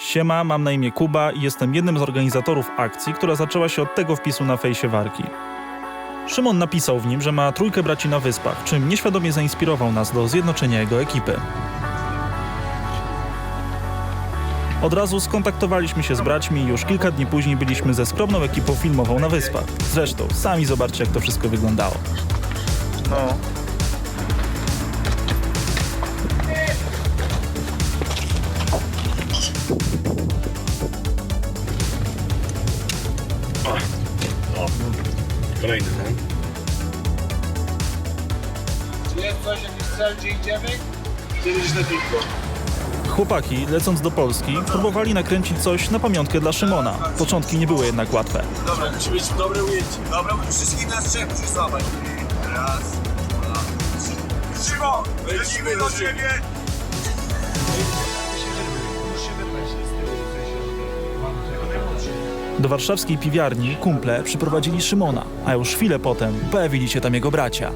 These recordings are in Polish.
Siema, mam na imię Kuba i jestem jednym z organizatorów akcji, która zaczęła się od tego wpisu na fejsie Warki. Szymon napisał w nim, że ma trójkę braci na wyspach, czym nieświadomie zainspirował nas do zjednoczenia jego ekipy. Od razu skontaktowaliśmy się z braćmi i już kilka dni później byliśmy ze skromną ekipą filmową na wyspach. Zresztą, sami zobaczcie jak to wszystko wyglądało. No. Kolejny ten. Jest coś, jakiś cel, gdzie idziemy? Na piwko. Chłopaki, lecąc do Polski, próbowali nakręcić coś na pamiątkę dla Szymona. Początki nie były jednak łatwe. Dobra, musi być dobre ujęcie. Dobra, wszystkich nas trzech musisz złapać. Raz, dwa, trzy. Szymon, lecimy do ciebie! Do warszawskiej piwiarni kumple przyprowadzili Szymona, a już chwilę potem pojawili się tam jego bracia.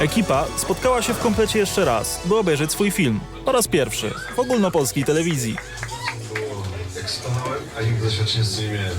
Ekipa spotkała się w komplecie jeszcze raz, by obejrzeć swój film. Po raz pierwszy w ogólnopolskiej telewizji. Stanąłem, a nigdy doświadczenie z nie miałem.